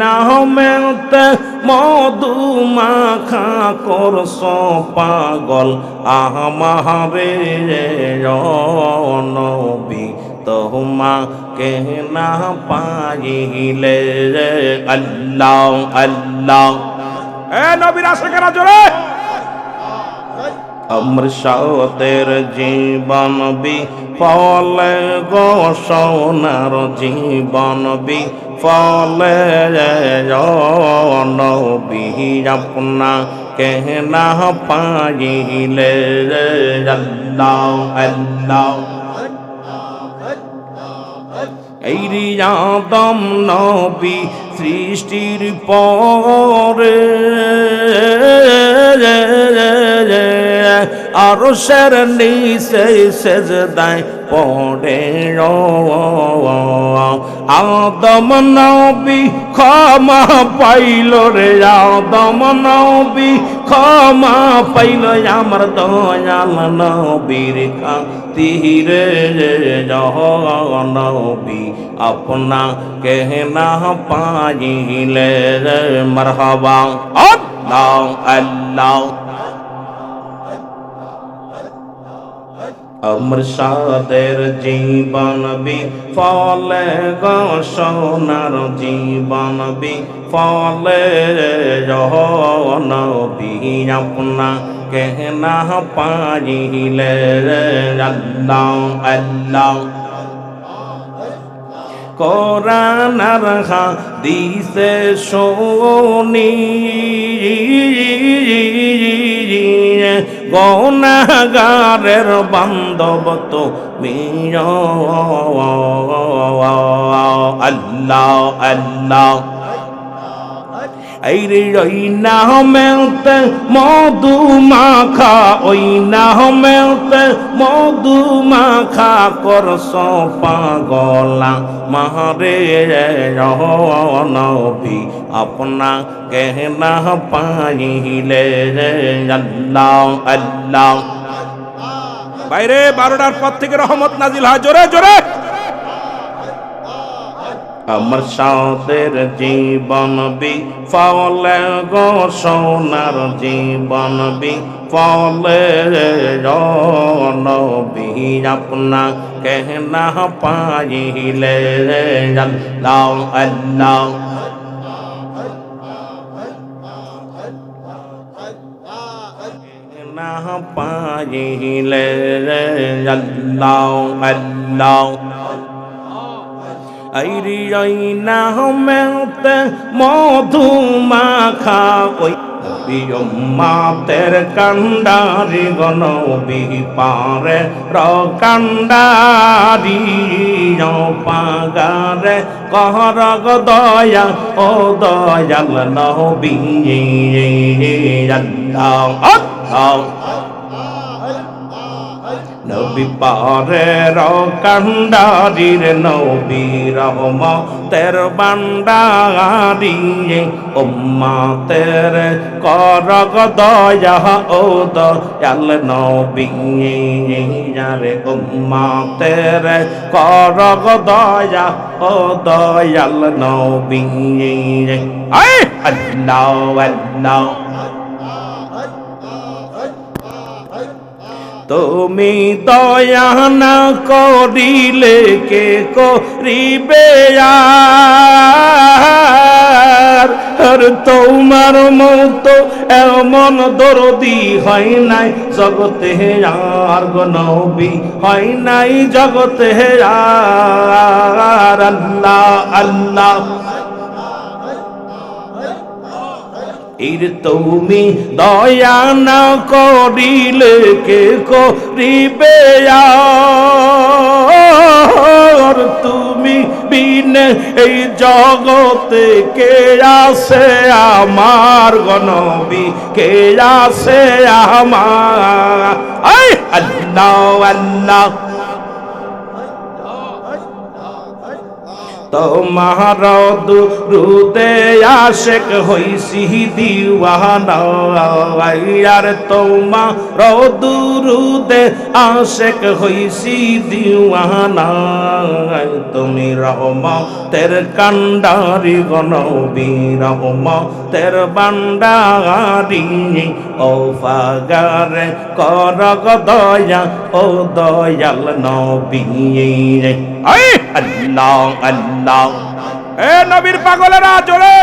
নামেতে মধু মাখা করস পাগল। আহমারে নবী তোমা কে না পাইলে আল্লাহ আল্লাহ। এ নবীর আশেকেরা জোরে। আমার সাথের জীবন বি, ফলে গো সোনার জীবন বি, ফলে নবী আপনা কেনা পাইলে আল্লাহ আল্লাহ এই রিয়াদম নবী সৃষ্টির পরে আরও সের নিচে সেজদায় পড়ে আদম নবী ক্ষমা পাইল রে, আদম নবী ক্ষমা পাইল। আমার দয়াল নবীর খাতিরে নবী আপনা কেহনা পাইলে মরহবা। আল্লাহ আল্লাহ। আমার সাদের জীবন বি, ফলে সোনার জীবন বি, ফলে নবী আপনা কেহনা পাইলে আল্লাহ আল্লাহ। কোরআন আর দিছে শোনি। গৌনাগারের বান্ধব তো আল্লাহ আল্লাহ। এই রে ওই না মেলতে মধু মাখা ওই না মেলতে মধু মাখা করস পাগলা মারে নবী আপনা কেহনা পাইলে আল্লাহ আল্লাহ বাইরে বারোটার পর থেকে রহমত নাজিল হয় জোরে জোরে আমার সাদের জীবন বি, ফলে গো সোনার জীবন বি, ফলে নবী আপনা কেহনা পাইলে আল্লাহ আল্লাহ পাইলে আল্লাহ আল্লাহ আইরি ওই না মেতে মধু মাখা ওই মাতের কান্ডারি গনবি পারে র কান্ডারি পাগারে কহর দয়া, ও দয়াল আল্লাহ আল্লাহ। নবী পারে কান্ডারির নবী রহম তের বান্ডারি উম্মা তের করগ দয়া ও দয়াল নবী রে উম্মা তের করগ দয়া ও দয়াল নবী আল্লাহ আল্লাহ তুমি দয়া না করিলে কে করিবে আর? তোমার মতো এমন দরদি হয় নাই জগতে, আর গনবি হয় নাই জগতে, আর আল্লাহ আল্লাহ এর তুমি দয়া না করিলে কে করিবে আর তুমি বিন এই জগতে কে আসে আমার গনবি কে আসে আমার? আল্লাহ আল্লাহ। তোমার দুরুদে আশেক হইছি দিওয়ানা। আর তোমার দুরুদে আশেক হইছি দিওয়ানা। তুমি রহমতের কান্ডারি গনবী, রহমতের বান্ডারি ও ফাগারে কর দয়া, ও দয়াল নবী। আল্লাহ আল্লাহ। এ নবীর পাগলেরা, জোরে।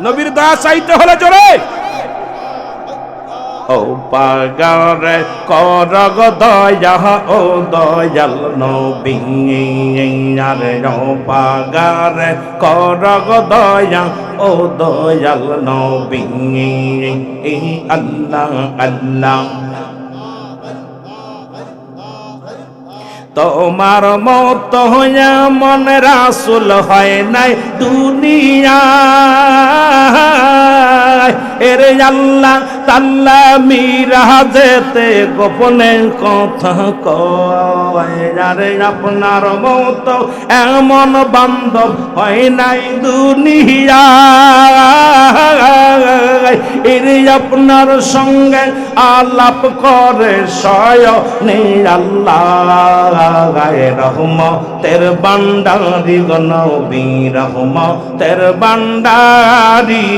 নবীর দয়া চাইতে হলে জোরে। ও পাগারে করগ দয়া, ও দয়াল নবী। আরে ও পাগারে করগ দয়া, ও দয়াল নবী। আল্লাহ আল্লাহ। তোমার মত হইয়া মন রাসুল হয় নাই দুনিয়া এর আল্লাহ, তাল্লা মিরা যেতে গোপনে কথা কয় আপনার মত এমন বান্ধব হয় নাই দুনিয়া এর আপনার সঙ্গে আলাপ করে সয় আল্লাহ। গায়ে রহম, তের বান্ডারি গনবী রহম, তের বান্ডারি,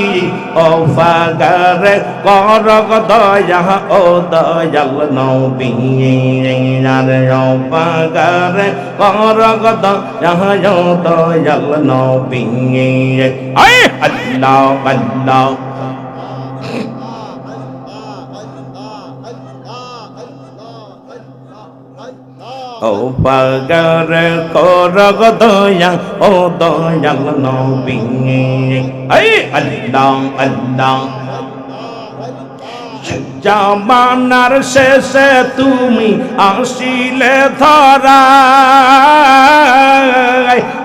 ও ফাগারে করগ দয়া, ও দয়াল নবী ও ফাগারে করগ দয়া, ও দয়াল নবী আল্লাহ আল্লাহ। ও পাগর করগ দয়া, ও দয়াল নবী। আই আল্লাহ আল্লাহ। জামানার শেষে তুমি আসিলে ধরা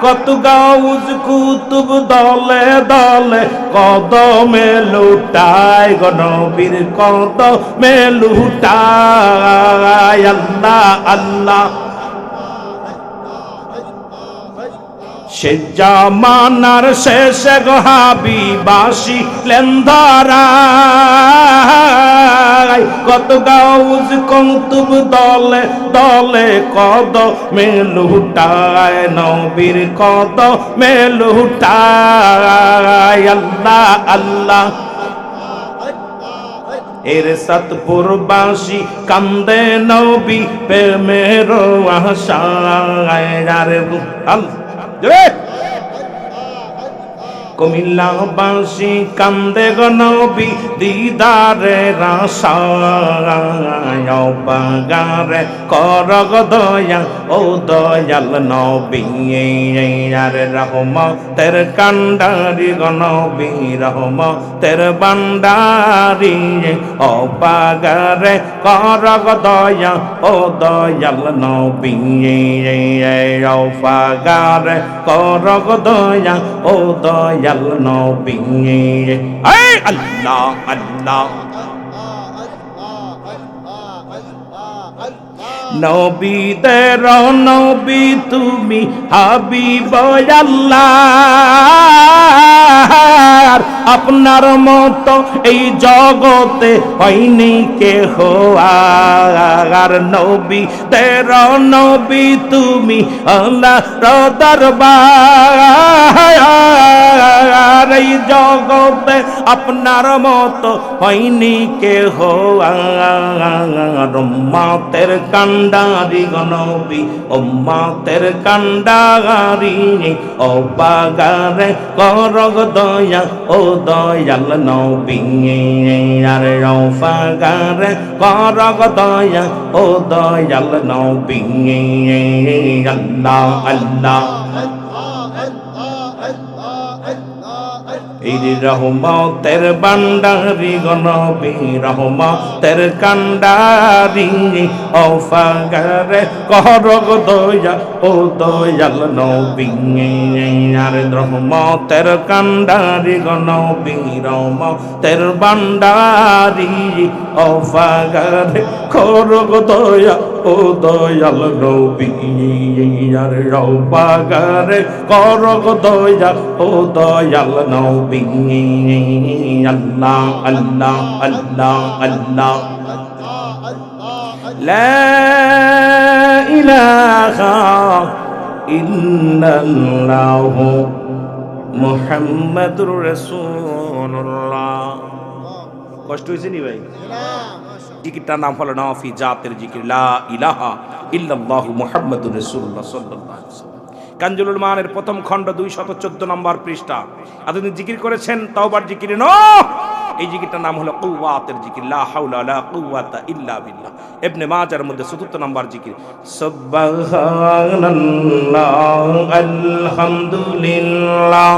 কত গাউজ কুতুব দলে দলে কদমে লুটায় গণবীর কদমে লুটায়। আল্লাহ আল্লাহ। সে জামানার শেষে গহাবিবাসী লেন্দারা কত গাউজ কৌতুব দলে দলে কদ মেলুটায়, নবীর কদ মেলুটায়। আল্লাহ আল্লাহ। এর সতপুরবাসী কান্দে নবী প্রেমের আশায়। আরে আল্লাহ। জোরে কুমিল্লা বাসি কান্দে গনবি দিদারে রাসায় বাগারে করগ দয়া ও দয়াল নবী আর রহম তের কান্ডারি গনবি রহম তের বান্ডারি ও বাগারে করগ দয়া ও দয়াল নবী ও বাগারে করগ দয়া ও আই আল্লাহ আল্লাহ নবীদের নবী তুমি হাবিব আল্লাহ আপনার মতো এই জগতে হয়নি কে আর নবী তের নবী তুমি আল্লাহ দরবার। এই জগতে আপনার মতো হয়নি কে আর মাতের কান্ডারি গনবী ও মাতের কান্ডারি ও বাগারে করগ দয়া ও দয়াল নবী আর ও বাগারে করগ দয়া ও দয়াল নবী আল্লাহ আল্লাহ এই রহমতের বান্ডারি গনবী রহমতের কান্ডারি অফাগারে ফাগারে করগ দয়া ও দয়াল নবী। আর রহমতের কান্ডারি গনবী রহমতের বান্ডারি ও ফাগারে করগ দয়া ও দয়াল নবী আর রৌপাগারে কর গো দয়া ও দয়াল নবী আল্লাহ আল্লাহ আল্লাহ আল্লাহ لا إله إلا الله محمد رسول الله কষ্ট হয়েছে নি ভাই? জিকিরটার নাম হলো নফি জাতের জিকির, লা ইলাহা ইল্লাল্লাহু মুহাম্মাদুর রাসূলুল্লাহ সাল্লাল্লাহু আলাইহি কাঞ্জুলুল মানের প্রথম খণ্ড 214 নম্বর পৃষ্ঠা। আপনি জিকির করেছেন, তাওবার জিকির ন! এই জিকিরটার নাম হলো কুওয়াতের জিকির, লা হাওলা লা কুওয়াতা ইল্লা বিল্লাহ। ইবনে মাজার মধ্যে চতুর্থ নম্বর জিকির, সুবহানাল্লাহ, আলহামদুলিল্লাহ।